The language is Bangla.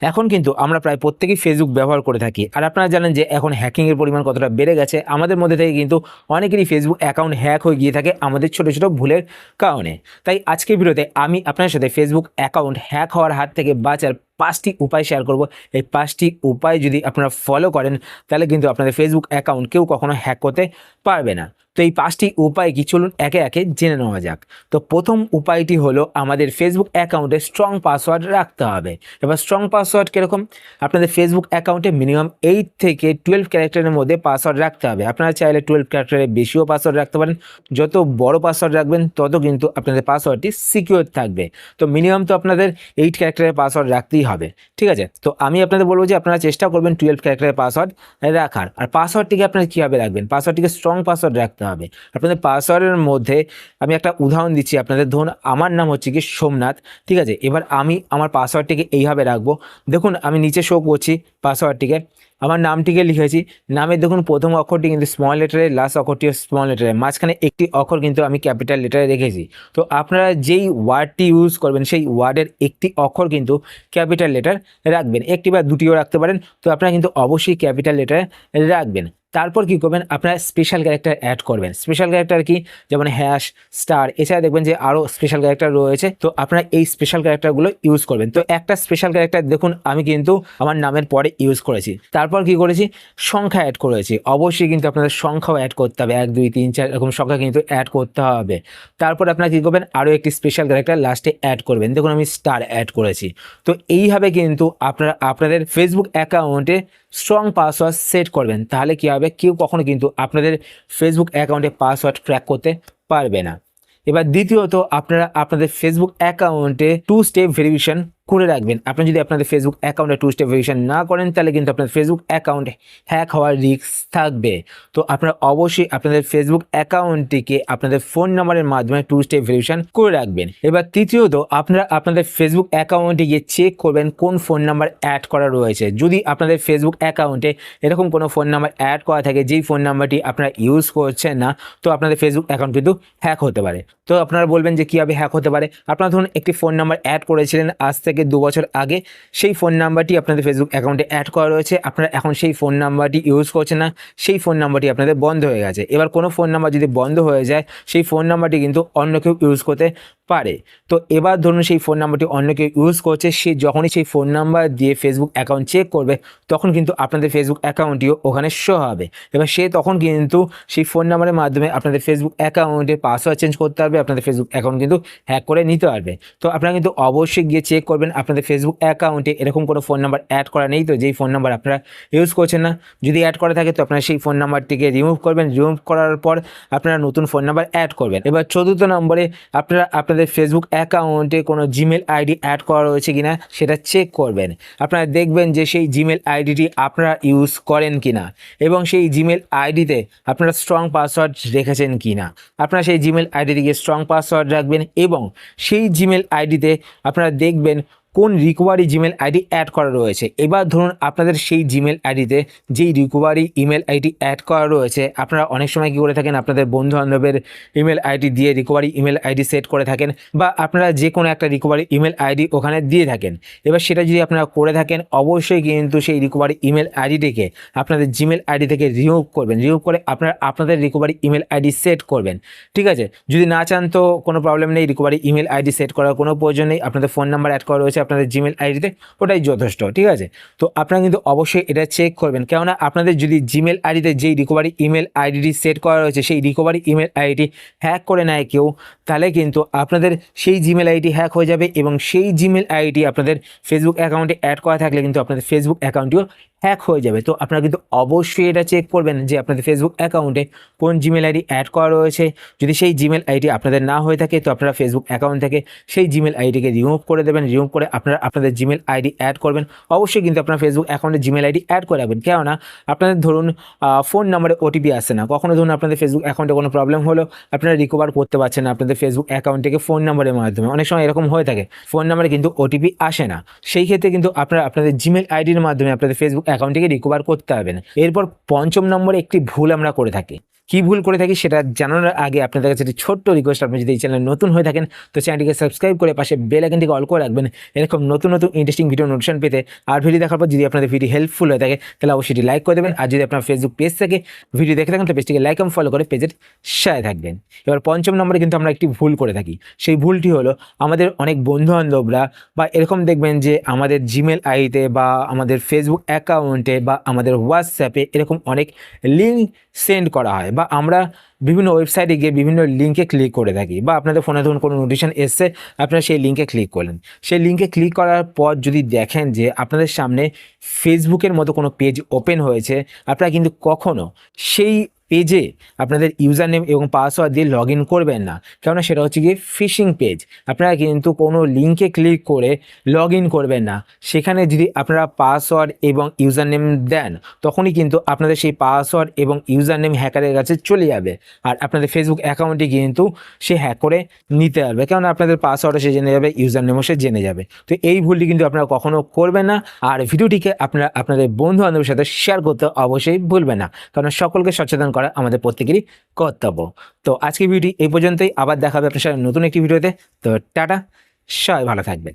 এখন কিন্তু আমরা প্রায় প্রত্যেকেই ফেসবুক ব্যবহার করে থাকি। আর আপনারা জানেন যে এখন হ্যাকিংয়ের পরিমাণ কতটা বেড়ে গেছে। আমাদের মধ্যে থেকে কিন্তু অনেকেরই ফেসবুক অ্যাকাউন্ট হ্যাক হয়ে গিয়ে থাকে আমাদের ছোট ছোট ভুলের কারণে। তাই আজকের ভিডিওতে আমি আপনার সাথে ফেসবুক অ্যাকাউন্ট হ্যাক হওয়ার হাত থেকে বাঁচার পাঁচটি উপায় শেয়ার করব। এই পাঁচটি উপায় যদি আপনারা ফলো করেন, তাহলে কিন্তু আপনাদের ফেসবুক অ্যাকাউন্ট কেউ কখনো হ্যাক করতে পারবে না। তো এই পাঁচটি উপায় কি? চলুন একে একে জেনে নেওয়া যাক। তো প্রথম উপায়টি হলো আমাদের ফেসবুক অ্যাকাউন্টে স্ট্রং পাসওয়ার্ড রাখতে হবে। এবার স্ট্রং পাসওয়ার্ড কীরকম? আপনাদের ফেসবুক অ্যাকাউন্টে মিনিমাম এইট থেকে টুয়েলভ ক্যারেক্টারের মধ্যে পাসওয়ার্ড রাখতে হবে। আপনারা চাইলে টুয়েলভ ক্যারেক্টারের বেশিও পাসওয়ার্ড রাখতে পারেন। যত বড় পাসওয়ার্ড রাখবেন, তত কিন্তু আপনাদের পাসওয়ার্ডটি সিকিউর থাকবে। তো মিনিমাম তো আপনাদের এইট ক্যারেক্টারের পাসওয়ার্ড রাখতেই হবে, ঠিক আছে? তো আমি আপনাদের বলব যে আপনারা চেষ্টা করবেন টুয়েলভ ক্যারেক্টারের পাসওয়ার্ড রাখার। আর পাসওয়ার্ডটিকে আপনার কীভাবে রাখবেন? পাসওয়ার্ডটিকে স্ট্রং পাসওয়ার্ড রাখতে হবে। আপনাদের পাসওয়ার্ডের মধ্যে আমি একটা উদাহরণ দিচ্ছি আপনাদের। ধরুন, আমার নাম হচ্ছে কি সোমনাথ, ঠিক আছে? এবার আমি আমার পাসওয়ার্ডটিকে এইভাবে রাখব। দেখুন, আমি নিচে শো করছি পাসওয়ার্ডটিকে আমার নামটিকে লিখেছি। নামের দেখুন, প্রথম অক্ষরটি কিন্তু স্মল লেটারে লাস্ট অক্ষরটি স্মল লেটারে মাঝখানে একটি অক্ষর কিন্তু আমি ক্যাপিটাল লেটারে রেখেছি। তো আপনারা যেই ওয়ার্ডটি ইউজ করবেন, সেই ওয়ার্ডের একটি অক্ষর কিন্তু ক্যাপিটাল লেটার রাখবেন। একটি বা দুটিও রাখতে পারেন। তো আপনারা কিন্তু অবশ্যই ক্যাপিটাল লেটারে রাখবেন। তারপর কি করবেন? আপনারা স্পেশাল ক্যারেক্টার অ্যাড করবেন। স্পেশাল ক্যারেক্টার কি? যেমন হ্যাশ স্টার এছাড়া দেখবেন যে আরও স্পেশাল ক্যারেক্টার রয়েছে। তো আপনারা এই স্পেশাল ক্যারেক্টারগুলো ইউজ করবেন। তো একটা স্পেশাল ক্যারেক্টার দেখুন, আমি কিন্তু আমার নামের পরে ইউজ করেছি। তারপর কি করেছি? সংখ্যা অ্যাড করেছি। অবশ্যই কিন্তু আপনাদের সংখ্যাও অ্যাড করতে হবে। এক, দুই, তিন, চার, এরকম সংখ্যা কিন্তু অ্যাড করতে হবে। তারপর আপনারা কী করবেন? আরও একটি স্পেশাল ক্যারেক্টার লাস্টে অ্যাড করবেন। দেখুন, আমি স্টার অ্যাড করেছি। তো এইভাবে কিন্তু আপনারা আপনাদের ফেসবুক অ্যাকাউন্টে স্ট্রং পাসওয়ার্ড সেট করবেন। তাহলে কী হবে? কেউ কখনো কিন্তু আপনাদের ফেসবুক অ্যাকাউন্টে পাসওয়ার্ড ক্র্যাক করতে পারবে না। এবার দ্বিতীয়ত, আপনারা আপনাদের ফেসবুক অ্যাকাউন্টে টু স্টেপ ভেরিফিকেশন করে রাখবেন। আপনি যদি আপনাদের ফেসবুক অ্যাকাউন্টে টু স্টেপ ভেরিফিকেশন না করেন, তাহলে কিন্তু আপনার ফেসবুক অ্যাকাউন্ট হ্যাক হওয়ার রিস্ক থাকবে। তো আপনারা অবশ্যই আপনাদের ফেসবুক অ্যাকাউন্টটিকে আপনাদের ফোন নাম্বারের মাধ্যমে টু স্টেপ ভেরিফিকেশন করে রাখবেন। এবার তৃতীয়ত, আপনারা আপনাদের ফেসবুক অ্যাকাউন্টে গিয়ে চেক করবেন কোন ফোন নাম্বার অ্যাড করা রয়েছে। যদি আপনাদের ফেসবুক অ্যাকাউন্টে এরকম কোনো ফোন নাম্বার অ্যাড করা থাকে, যেই ফোন নাম্বারটি আপনারা ইউজ করছেন না, তো আপনাদের ফেসবুক অ্যাকাউন্ট কিন্তু হ্যাক হতে পারে। তো আপনারা বলবেন যে কীভাবে হ্যাক হতে পারে? আপনারা ধরুন একটি ফোন নাম্বার অ্যাড করেছিলেন, আজ থেকে দু বছর আগে সেই ফোন নাম্বারটি আপনাদের ফেসবুক অ্যাকাউন্টে অ্যাড করা রয়েছে। আপনারা এখন সেই ফোন নাম্বারটি ইউজ করছেন না, সেই ফোন নাম্বারটি আপনাদের বন্ধ হয়ে গেছে। এবার কোনো ফোন নাম্বার যদি বন্ধ হয়ে যায়, সেই ফোন নাম্বারটি কিন্তু অন্য কেউ ইউজ করতে পারে। তো এবার ধরুন সেই ফোন নাম্বারটি অন্য কেউ ইউজ করছে, সে যখনই সেই ফোন নাম্বার দিয়ে ফেসবুক অ্যাকাউন্ট চেক করবে, তখন কিন্তু আপনাদের ফেসবুক অ্যাকাউন্টটিও ওখানে শো হবে। এবার সে তখন কিন্তু সেই ফোন নাম্বারের মাধ্যমে আপনাদের ফেসবুক অ্যাকাউন্টের পাসওয়ার্ড চেঞ্জ করতে পারবে, আপনাদের ফেসবুক অ্যাকাউন্ট কিন্তু হ্যাক করে নিতে পারবে। তো আপনারা কিন্তু অবশ্যই গিয়ে চেক করবেন। আপনাদের ফেসবুক অ্যাকাউন্টে এরকম কোনো ফোন নাম্বার অ্যাড করা নেই তো, যেই ফোন নাম্বার আপনারা ইউজ করছেন না, যদি অ্যাড করা থাকে তো আপনারা সেই ফোন নাম্বারটিকে রিমুভ করবেন। রিমুভ করার পর আপনারা নতুন ফোন নাম্বার অ্যাড করবেন। এবার চতুর্থ নম্বরে আপনারা আপনাদের ফেসবুক অ্যাকাউন্টে কোনো জিমেল আইডি অ্যাড করা রয়েছে কিনা সেটা চেক করবেন। আপনারা দেখবেন যে সেই জিমেল আইডিটি আপনারা ইউজ করেন কিনা এবং সেই জিমেল আইডিতে আপনারা স্ট্রং পাসওয়ার্ড রেখেছেন কিনা। আপনারা সেই জিমেল আইডি থেকে স্ট্রং পাসওয়ার্ড রাখবেন এবং সেই জিমেল আইডিতে আপনারা দেখবেন কোন রিকভারি জিমেল আইডি অ্যাড করা রয়েছে এবার ধরুন আপনাদের সেই জিমেল আইডিতে যেই রিকভারি ইমেল আইডি অ্যাড করা রয়েছে আপনারা অনেক সময় কী করে থাকেন আপনাদের বন্ধু বান্ধবের ইমেল আইডি দিয়ে রিকভারি ইমেল আইডি সেট করে থাকেন বা আপনারা যে কোনো একটা রিকভারি ইমেল আইডি ওখানে দিয়ে থাকেন এবার সেটা যদি আপনারা করে থাকেন অবশ্যই কিন্তু সেই রিকভারি ইমেল আইডিটিকে আপনাদের জিমেল আইডি থেকে রিমুভ করবেন রিমুভ করে আপনারা আপনাদের রিকভারি ইমেল আইডি সেট করবেন ঠিক আছে যদি না চান তো কোনো প্রবলেম নেই রিকভারি ইমেল আইডি সেট করার কোনো প্রয়োজন নেই আপনাদের ফোন নাম্বার অ্যাড করা রয়েছে আপনাদের জিমেল আইডিতে ওটাই যথেষ্ট, ঠিক আছে? তো আপনারা কিন্তু অবশ্যই এটা চেক করবেন। কেননা আপনাদের যদি জিমেল আইডিতে যেই রিকোভারি ইমেল আইডিটি সেট করা রয়েছে, সেই রিকভারি ইমেল আইডিটি হ্যাক করে নেয় কেউ, তাহলে কিন্তু আপনাদের সেই জিমেল আইডি হ্যাক হয়ে যাবে এবং সেই জিমেল আইডি আপনাদের ফেসবুক অ্যাকাউন্টে অ্যাড করা থাকলে কিন্তু আপনাদের ফেসবুক অ্যাকাউন্টটিও হ্যাক হয়ে যাবে। তো আপনারা কিন্তু অবশ্যই এটা চেক করবেন যে আপনাদের ফেসবুক অ্যাকাউন্টে কোন জিমেল আইডি অ্যাড করা রয়েছে। যদি সেই জিমেল আইডি আপনাদের না হয়ে থাকে, তো আপনারা ফেসবুক অ্যাকাউন্ট থেকে সেই জিমেল আইডিকে রিমুভ করে দেবেন। রিমুভ করে আপনারা আপনাদের জিমেল আইডি অ্যাড করবেন। অবশ্যই কিন্তু আপনার ফেসবুক অ্যাকাউন্টে জিমেল আইডি অ্যাড করে রাখবেন। কেননা, আপনাদের ধরুন ফোন নাম্বারে ওটিপি আসছে না। কখনো ধরুন আপনাদের ফেসবুক অ্যাকাউন্টে কোনো প্রবলেম হলো, আপনারা রিকভার করতে পারছেন না আপনাদের ফেসবুক অ্যাকাউন্ট থেকে ফোন নাম্বারের মাধ্যমে। অনেক সময় এরকম হয়ে থাকে ফোন নাম্বারে কিন্তু ওটিপি আসে না। সেই ক্ষেত্রে কিন্তু আপনারা আপনাদের জিমেল আইডির মাধ্যমে আপনাদের ফেসবুক অ্যাকাউন্টটিকে রিকভার করতে হবে না। এরপর পঞ্চম নম্বরে একটি ভুল আমরা করে থাকি। কী ভুল করে থাকি সেটা জানানোর আগে আপনাদের কাছে একটি ছোট্ট রিকোয়েস্ট আপনি যদি এই চ্যানেল নতুন হয়ে থাকেন, তো চ্যানেলটিকে সাবস্ক্রাইব করে পাশে বেল আইকনটিকে অল করে রাখবেন। এরকম নতুন নতুন ইন্টারেস্টিং ভিডিও নোটিশন পেতে আর ভিডিও দেখার পর যদি আপনাদের ভিডিও হেল্পফুল হয়ে থাকে, তাহলে অবশ্যই লাইক করে দেবেন। আর যদি আপনার ফেসবুক পেজ থেকে ভিডিও দেখে থাকেন তো পেজটিকে লাইক এবং ফলো করে পেজের সাথে থাকবেন। এবার পঞ্চম নম্বরে কিন্তু আমরা একটি ভুল করে থাকি। সেই ভুলটি হলো, আমাদের অনেক বন্ধু বান্ধবরা বা এরকম দেখবেন যে আমাদের জিমেল আইতে বা আমাদের ফেসবুক অ্যাকাউন্টে বা আমাদের হোয়াটসঅ্যাপে এরকম অনেক লিঙ্ক সেন্ড করা হয় বা আমরা বিভিন্ন ওয়েবসাইটে গিয়ে বিভিন্ন লিঙ্কে ক্লিক করে থাকি বা আপনাদের ফোনে ধরুন কোনো নোটিশন এসছে, আপনারা সেই লিঙ্কে ক্লিক করলেন। সেই লিঙ্কে ক্লিক করার পর যদি দেখেন যে আপনাদের সামনে ফেসবুকের মতো কোনো পেজ ওপেন হয়েছে, আপনারা কিন্তু কখনও সেই পেজে আপনাদের ইউজার নেম এবং পাসওয়ার্ড দিয়ে লগ করবেন না। কেননা সেটা হচ্ছে গিয়ে ফিশিং পেজ। আপনারা কিন্তু কোনো লিঙ্কে ক্লিক করে লগ করবেন না। সেখানে যদি আপনারা পাসওয়ার্ড এবং ইউজার নেম দেন, তখনই কিন্তু আপনাদের সেই পাসওয়ার্ড এবং ইউজার নেম হ্যাকারের কাছে চলে যাবে। আর আপনাদের ফেসবুক অ্যাকাউন্টটি কিন্তু সে হ্যাক করে নিতে পারবে। কেননা আপনাদের পাসওয়ার্ডও সে জেনে যাবে ইউজার নেমও সে জেনে যাবে। তো এই ভুলটি কিন্তু আপনারা কখনো করবেন না। আর ভিডিওটিকে আপনারা, আপনাদের বন্ধু বান্ধবের সাথে শেয়ার করতে অবশ্যই ভুলবেন না। কারণ সকলকে সচেতন করা আমাদের প্রত্যেকেরই কর্তব্য। তো আজকের ভিডিও এই পর্যন্তই। আবার দেখা হবে আপনার সাথে নতুন একটি ভিডিওতে। তো টাটা, সবাই ভালো থাকবেন।